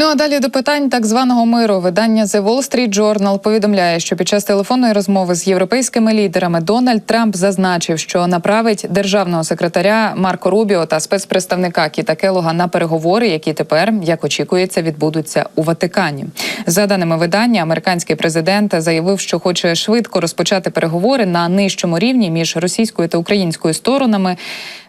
Ну а далі до питань так званого миру. Видання The Wall Street Journal повідомляє, що під час телефонної розмови з європейськими лідерами Дональд Трамп зазначив, що направить державного секретаря Марко Рубіо та спецпредставника Кіта Келога на переговори, які тепер, як очікується, відбудуться у Ватикані. За даними видання, американський президент заявив, що хоче швидко розпочати переговори на нижчому рівні між російською та українською сторонами.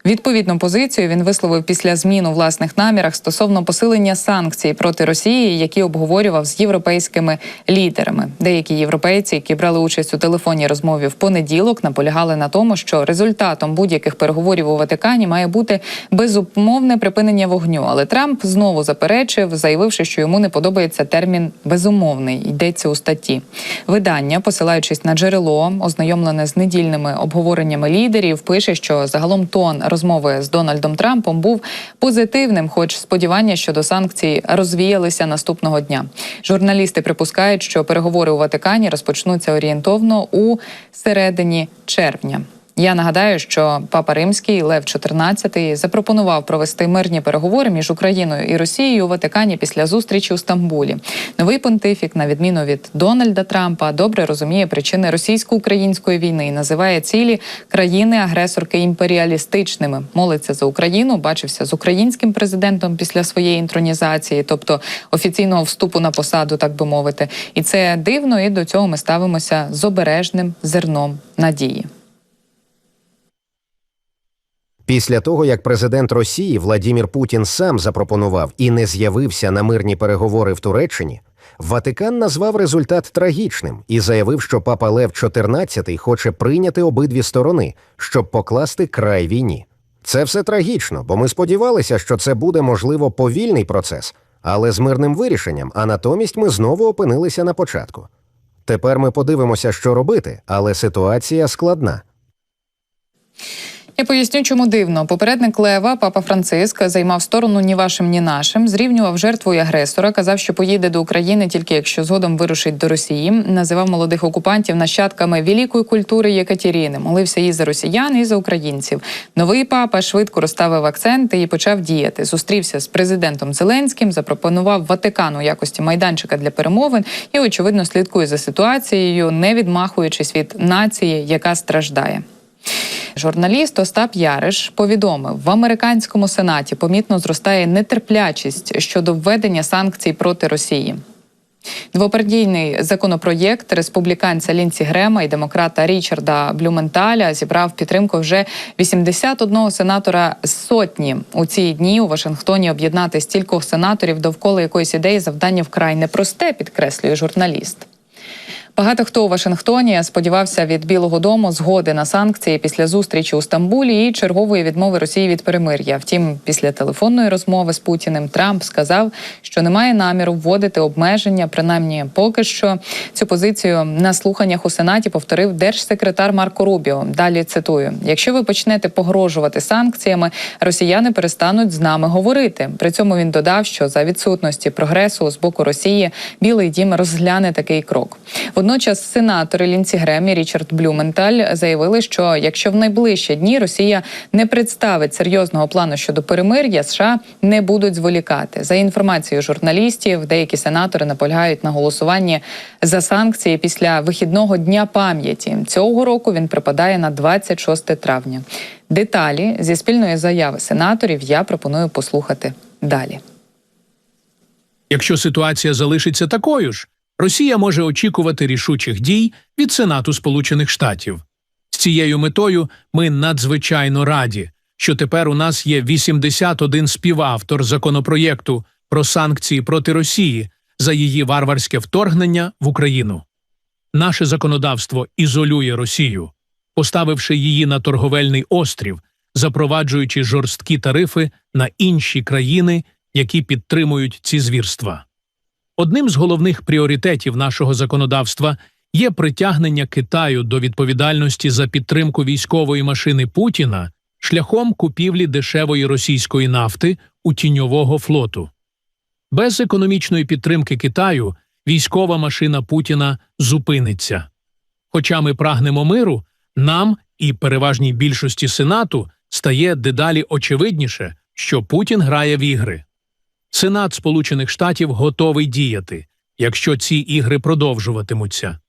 Відповідну позицію він висловив після змін у власних намірах стосовно посилення санкцій проти Росії, які обговорював з європейськими лідерами. Деякі європейці, які брали участь у телефонній розмові в понеділок, наполягали на тому, що результатом будь-яких переговорів у Ватикані має бути безумовне припинення вогню. Але Трамп знову заперечив, заявивши, що йому не подобається термін безумовний. Йдеться у статті. Видання, посилаючись на джерело, ознайомлене з недільними обговореннями лідерів, пише, що загалом тон розмови з Дональдом Трампом був позитивним, хоч сподівання щодо санкцій розвіялися наступного дня. Журналісти припускають, що переговори у Ватикані розпочнуться орієнтовно у середині червня. Я нагадаю, що папа римський Лев XIV запропонував провести мирні переговори між Україною і Росією у Ватикані після зустрічі у Стамбулі. Новий понтифік, на відміну від Дональда Трампа, добре розуміє причини російсько-української війни і називає цілі країни-агресорки імперіалістичними. Молиться за Україну, бачився з українським президентом після своєї інтронізації, тобто офіційного вступу на посаду, так би мовити. І це дивно, і до цього ми ставимося з обережним зерном надії. Після того, як президент Росії Владімір Путін сам запропонував і не з'явився на мирні переговори в Туреччині, Ватикан назвав результат трагічним і заявив, що папа Лев XIV хоче прийняти обидві сторони, щоб покласти край війні. Це все трагічно, бо ми сподівалися, що це буде можливо повільний процес, але з мирним вирішенням, а натомість ми знову опинилися на початку. Тепер ми подивимося, що робити, але ситуація складна. Я поясню, чому дивно. Попередник Лева, папа Франциск, займав сторону ні вашим, ні нашим, зрівнював жертву і агресора, казав, що поїде до України тільки якщо згодом вирушить до Росії. Називав молодих окупантів нащадками великої культури Єкатеріни. Молився і за росіян, і за українців. Новий папа швидко розставив акценти і почав діяти. Зустрівся з президентом Зеленським, запропонував Ватикану якості майданчика для перемовин і, очевидно, слідкує за ситуацією, не відмахуючись від нації, яка страждає. Журналіст Остап Яриш повідомив, в американському сенаті помітно зростає нетерплячість щодо введення санкцій проти Росії. Двопартійний законопроєкт республіканця Лінці Грема і демократа Річарда Блюменталя зібрав підтримку вже 81 сенатора з сотні. У ці дні у Вашингтоні об'єднати стількох сенаторів довкола якоїсь ідеї завдання вкрай непросте, підкреслює журналіст. Багато хто у Вашингтоні сподівався від Білого Дому згоди на санкції після зустрічі у Стамбулі і чергової відмови Росії від перемир'я. Втім, після телефонної розмови з Путіним Трамп сказав, що немає наміру вводити обмеження. Принаймні, поки що цю позицію на слуханнях у сенаті повторив держсекретар Марко Рубіо. Далі цитую: якщо ви почнете погрожувати санкціями, росіяни перестануть з нами говорити. При цьому він додав, що за відсутності прогресу з боку Росії Білий Дім розгляне такий крок. Водночас сенатори Лінці Грем і Річард Блюменталь заявили, що якщо в найближчі дні Росія не представить серйозного плану щодо перемир'я, США не будуть зволікати. За інформацією журналістів, деякі сенатори наполягають на голосуванні за санкції після вихідного дня пам'яті. Цього року він припадає на 26 травня. Деталі зі спільної заяви сенаторів я пропоную послухати далі. Якщо ситуація залишиться такою ж, Росія може очікувати рішучих дій від Сенату Сполучених Штатів. З цією метою ми надзвичайно раді, що тепер у нас є 81 співавтор законопроєкту про санкції проти Росії за її варварське вторгнення в Україну. Наше законодавство ізолює Росію, поставивши її на торговельний острів, запроваджуючи жорсткі тарифи на інші країни, які підтримують ці звірства. Одним з головних пріоритетів нашого законодавства є притягнення Китаю до відповідальності за підтримку військової машини Путіна шляхом купівлі дешевої російської нафти у тіньового флоту. Без економічної підтримки Китаю військова машина Путіна зупиниться. Хоча ми прагнемо миру, нам і переважній більшості Сенату стає дедалі очевидніше, що Путін грає в ігри. Сенат Сполучених Штатів готовий діяти, якщо ці ігри продовжуватимуться.